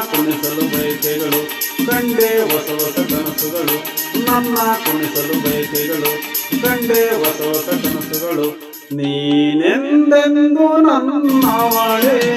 ಕುಣಿಸಲು ಬಯಕೆಗಳು ಕಂಡೆ ಹೊಸ ಹೊಸ ಕನಸುಗಳು. ನನ್ನ ಕುಣಿಸಲು ಬಯಕೆಗಳು ಕಂಡೆ ಹೊಸ ಹೊಸ ಕನಸುಗಳು. ನೀನೆಂದೆಂದು ನನ್ನವಳೇ.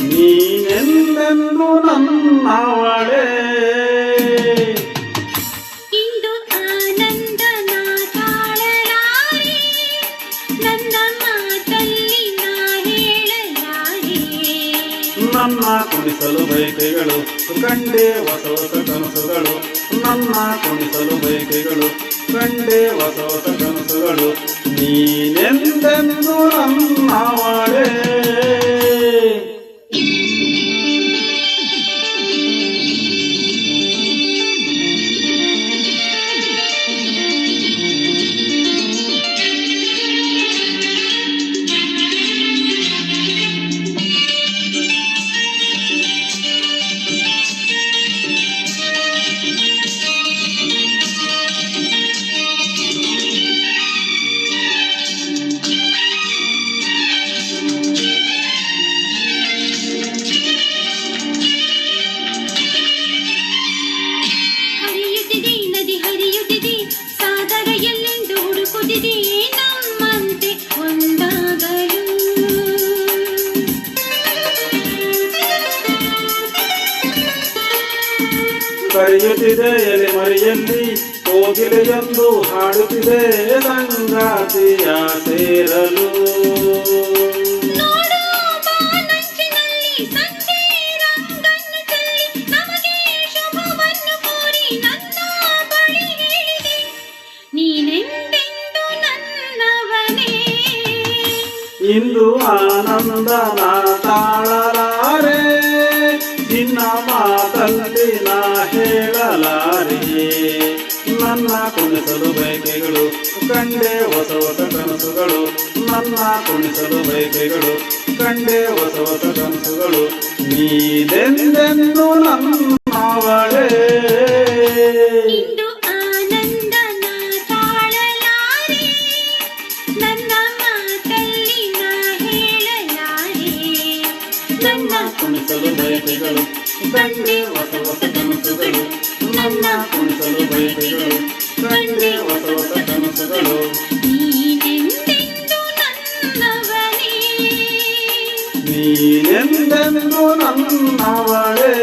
ನೀನೆಂದೆಂದು ನನ್ನವಳೇ? ಇಂದು ತಾಳಲಾರೆ ನನ್ನ ಮಾತಲ್ಲಿ ನಾ ಹೇಳಲಾರೆ ನನ್ನ ಕುಣಿಸಲು ಬಯಕೆಗಳು ಕಂಡೆ ಹೊಸ ಹೊಸ ಕನಸುಗಳು. ನನ್ನ ಕುಣಿಸಲು ಬಯಕೆಗಳು ಕಂಡೆ ಹೊಸ ಹೊಸ ಕನಸುಗಳು. ನೀನೆಂದೆಂದು ನನ್ನವಳೇ? ಕರೆಯುತ್ತಿದೆ ಎಲೆ ಹೋಗಿದೆ ಎಂದು ಹಾಡುತ್ತಿದೆ ಸಂಗಾತಿಯ ಸೇರಲು. ಇಂದು ಆನಂದನ ತಾಳಲಾರೆ ನಿನ್ನ ಮಾತಲ್ಲ ಕಂಡೆ ಹೊಸ ಹೊಸ ಕನಸುಗಳು ನನ್ನ ಕುಣಿಸಲು ಬೈಕೆಗಳು ಕಂಡೆ ಹೊಸ ಹೊಸ ಕನಸುಗಳು ನೀನೆಂದೆಂದು ನನ್ನವಳೇ. ನನ್ನ ಕುಣಿಸಲು ಬಯಕೆಗಳು ಕಂಡೆ ಹೊಸ ಹೊಸ ಕನಸುಗಳು. ನನ್ನ ಕುಣಿಸಲು ಬಯಕೆಗಳು ಕಂಡೆ ಹೊಸ ಹೊಸ ಕನಸುಗಳು. আমারে